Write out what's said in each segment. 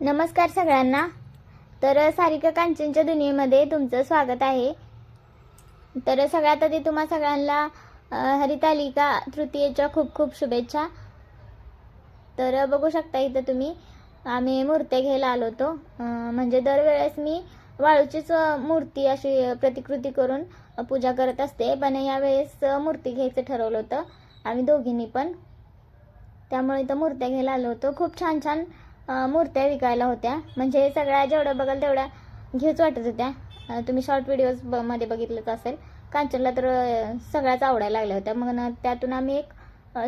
नमस्कार सगळ्यांना. तर सारिका कांचनच्या दुनियेमध्ये तुमचं स्वागत आहे. तर सगळ्यात आधी तुम्हा सगळ्यांना हरितालिका तृतीयेच्या खूप खूप शुभेच्छा. तर बघू शकता इथं तुम्ही आम्ही मूर्त्या घ्यायला आलो होतो. म्हणजे दरवेळेस मी वाळूचीच मूर्ती अशी प्रतिकृती करून पूजा करत असते. पण यावेळेस मूर्ती घ्यायचं ठरवलं होतं. आम्ही दोघींनी पण. त्यामुळे इथं मूर्त्या घ्यायला आलो होतो. खूप छान छान मूर्त्या विकायला होत्या. म्हणजे सगळ्या जेवढ्या बघाल तेवढ्या घेऊच वाटत होत्या. तुम्ही शॉर्ट व्हिडिओज ब मध्ये बघितलंच असेल. कांचनला तर सगळ्याच आवडायला लागल्या होत्या. मग त्यातून आम्ही एक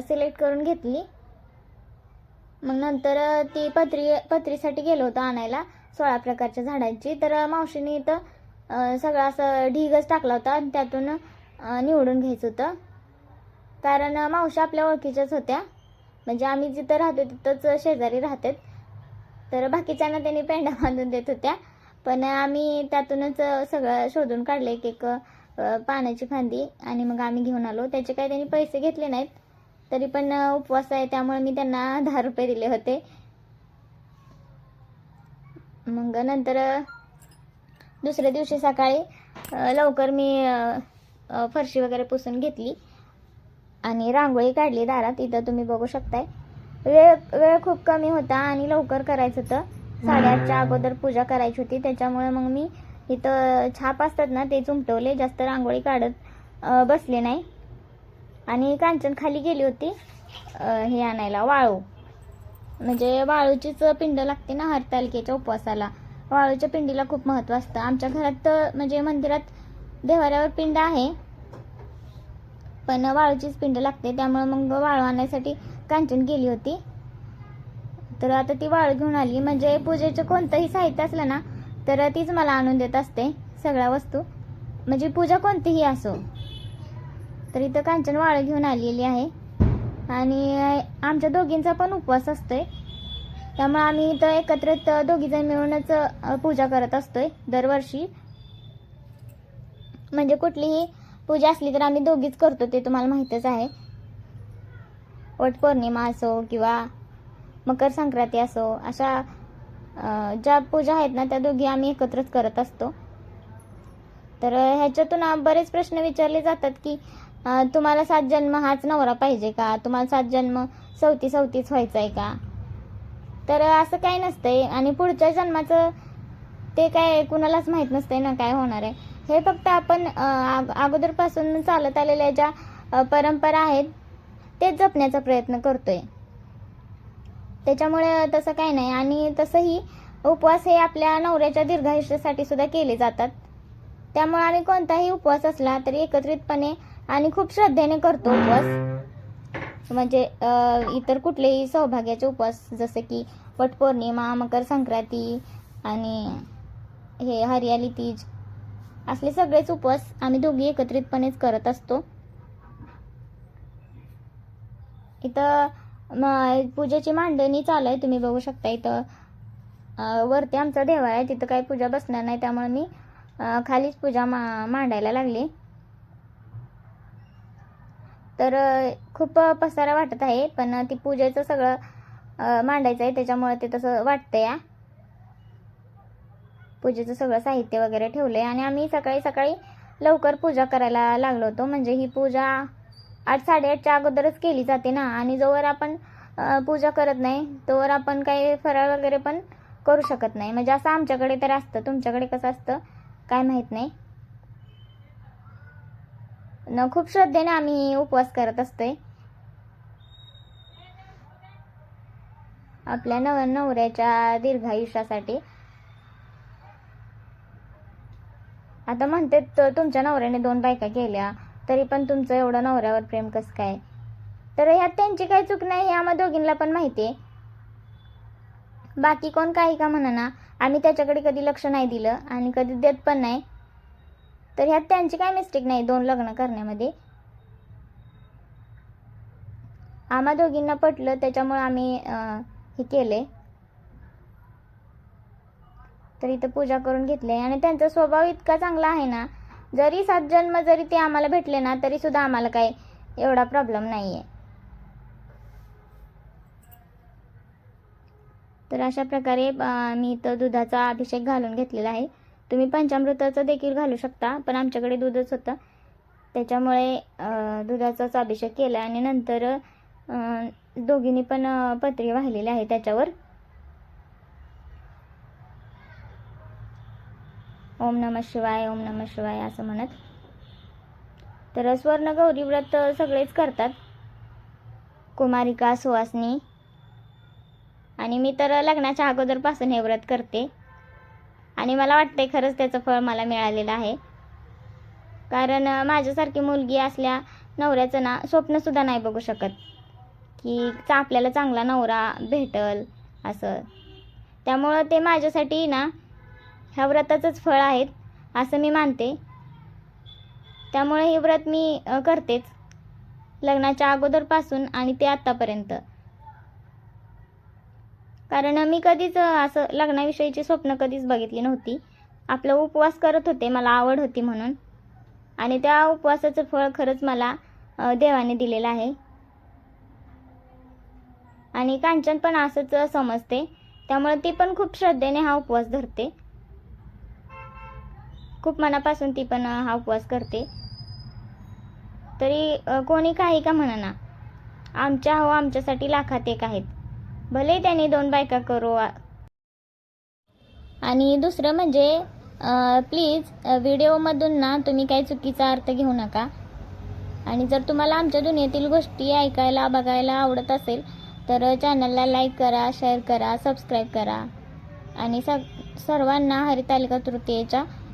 सिलेक्ट करून घेतली. मग नंतर ती पत्री पत्रीसाठी गेलो होतो आणायला सोळा प्रकारच्या झाडांची. तर मावशीने इथं सगळा सगळं असं ढीगच टाकला होता आणि त्यातून निवडून घ्यायचं होतं. कारण मावशी आपल्या ओळखीच्याच होत्या. म्हणजे आम्ही जिथं राहतो तिथंच शेजारी राहतात. तर बाकीच्यांना त्यांनी पेंडा बांधून देत होत्या. पण आम्ही त्यातूनच सगळं शोधून काढलं. एक एक पाण्याची फांदी आणि मग आम्ही घेऊन आलो. त्याचे काही त्यांनी पैसे घेतले नाहीत. तरी पण उपवास आहे. त्यामुळे मी त्यांना दहा रुपये दिले होते. मग नंतर दुसऱ्या दिवशी सकाळी लवकर मी फरशी वगैरे पुसून घेतली. आणि रांगोळी काढली दारात. इथं तुम्ही बघू शकताय. वेळ वेळ खूप कमी होता आणि लवकर करायचं होतं. साडेआठच्या अगोदर पूजा करायची होती. त्याच्यामुळे मग मी इथं छाप असतात ना ते चुमटवले. जास्त रांगोळी काढत बसले नाही. आणि कांचन खाली गेली होती हे आणायला वाळू. म्हणजे वाळूचीच पिंड लागते ना हरतालिकेच्या उपवासाला. वाळूच्या पिंडीला खूप महत्त्व असतं. आमच्या घरात तर म्हणजे मंदिरात देवाऱ्यावर पिंड आहे. पण वाळूचीच पिंड लागते त्यामुळे मग वाळू आणण्यासाठी कांचन गेली होती. तर आता ती वाळू घेऊन आली. म्हणजे पूजेचं कोणतंही साहित्य असलं ना तर तीच मला आणून देत असते सगळ्या वस्तू. म्हणजे पूजा कोणतीही असो तर इथं कांचन वाळू घेऊन आलेली आहे. आणि आमच्या दोघींचा पण उपवास असतोय. त्यामुळे आम्ही इथं एकत्रित दोघीजण मिळूनच पूजा करत असतोय दरवर्षी. म्हणजे कुठलीही पूजा असली तर आम्ही दोघीच करतो ते तुम्हाला माहीतच आहे. वटपौर्णिमा असो किंवा मकर संक्रांती असो अशा ज्या पूजा आहेत ना त्या दोघी आम्ही एकत्रच करत असतो. तर ह्याच्यातून बरेच प्रश्न विचारले जातात की तुम्हाला सात जन्म हाच नवरा पाहिजे का? तुम्हाला सात जन्म सवती सवतीच व्हायचा आहे का? तर असं काही नसतंय. आणि पुढच्या जन्माचं ते काय कुणालाच माहीत नसतंय ना काय होणार आहे. हे फक्त आपण अगोदरपासून चालत आलेल्या ज्या परंपरा आहेत तेच जपण्याचा प्रयत्न करतोय. त्याच्यामुळे तसं काही नाही. आणि तसंही उपवास हे आपल्या नवऱ्याच्या दीर्घायुष्यासाठी सुद्धा केले जातात. त्यामुळे आम्ही कोणताही उपवास असला तरी एकत्रितपणे आणि खूप श्रद्धेने करतो उपवास. म्हणजे इतर कुठलेही सौभाग्याचे उपवास जसे की वटपौर्णिमा मकर संक्रांती आणि हे हरियाली तीज असले सगळेच उपवास आम्ही दोघी एकत्रितपणेच करत असतो. इथं पूजेची मांडणी चालू आहे तुम्ही बघू शकता इथं. वरती आमचा देवाळ आहे तिथं काही पूजा बसणार नाही त्यामुळे मी खालीच पूजा मा मांडायला लागली. तर खूप पसारा वाटत आहे पण ती पूजेचं सगळं मांडायचं आहे त्याच्यामुळे ते तसं वाटतं या पूजेचं सगळं साहित्य वगैरे ठेवलं आहे आणि आम्ही सकाळी सकाळी लवकर पूजा करायला लागलो होतो. म्हणजे ही पूजा आठ साडेआठच्या अगोदरच केली जाते ना. आणि जोवर आपण पूजा करत नाही तोवर आपण काही फराळ वगैरे पण करू शकत नाही. म्हणजे असं आमच्याकडे तर असतं. तुमच्याकडे कसं असतं? काय माहीत नाही. न खूप श्रद्धेने आम्ही उपवास करत असतोय. आपल्या नव नवऱ्याच्या दीर्घायुष्यासाठी. आता म्हणते तुमच्या नवऱ्याने दोन बायका केल्या तरी पण तुमचं एवढं नवऱ्यावर प्रेम कसं काय? तर ह्यात त्यांची काही चूक नाही हे आम्हा दोघींना पण माहिती आहे बाकी कोण काही का म्हणा ना आम्ही त्याच्याकडे कधी लक्ष नाही दिलं आणि कधी देत पण नाही. तर ह्यात त्यांची काय मिस्टेक नाही दोन लग्न करण्यामध्ये. आम्हा दोघींना पटलं त्याच्यामुळे आम्ही हे केले तर इथं पूजा करून घेतली आणि त्यांचा स्वभाव इतका चांगला आहे ना जरी सात जन्म जरी ते आम्हाला भेटले ना तरी सुद्धा आम्हाला काही एवढा प्रॉब्लेम नाही आहे तर अशा प्रकारे मी इथं दुधाचा अभिषेक घालून घेतलेला आहे. तुम्ही पंचामृताचं देखील घालू शकता पण आमच्याकडे दूधच होतं. त्याच्यामुळे दुधाचाच अभिषेक केला. आणि नंतर दोघींनी पण पत्री वाहिलेली आहे त्याच्यावर. ओम नम शिवाय ओम नम शिवाय असं म्हणत. तर स्वर्ण गौरी व्रत सगळेच करतात. कुमारिका सुवासनी आणि मी तर लग्नाच्या अगोदरपासून हे व्रत करते. आणि मला वाटते खरंच त्याचं फळ मला मिळालेलं आहे. कारण माझ्यासारखी मुलगी असल्या नवऱ्याचं ना स्वप्नसुद्धा नाही बघू शकत. की चा आपल्याला चांगला नवरा भेटल असं. त्यामुळं ते माझ्यासाठी ना ह्या व्रताचंच फळ आहेत असं मी मानते. त्यामुळे हे व्रत मी करतेच. लग्नाच्या अगोदरपासून आणि ते आत्तापर्यंत कारण मी कधीच असं लग्नाविषयीची स्वप्न कधीच बघितली नव्हती. आपलं उपवास करत होते मला आवड होती म्हणून. आणि त्या उपवासाचं फळ खरंच मला देवाने दिलेलं आहे. आणि कांचन पण असंच समजते. त्यामुळे ती पण खूप श्रद्धेने हा उपवास धरते. खूप मनापासून ती पण हा उपवास करते. तरी कोणी काही का म्हणा आमच्या हो आमच्यासाठी लाखात एक आहेत. भले त्यांनी दोन बायका करू आणि दुसरं म्हणजे प्लीज व्हिडिओमधून ना तुम्ही काही चुकीचा अर्थ घेऊ नका. आणि जर तुम्हाला आमच्या दुनियेतील गोष्टी ऐकायला बघायला आवडत असेल तर चॅनलला लाईक करा शेअर करा सबस्क्राईब करा. आणि स सर्वांना हरितालिका तृतीयेच्या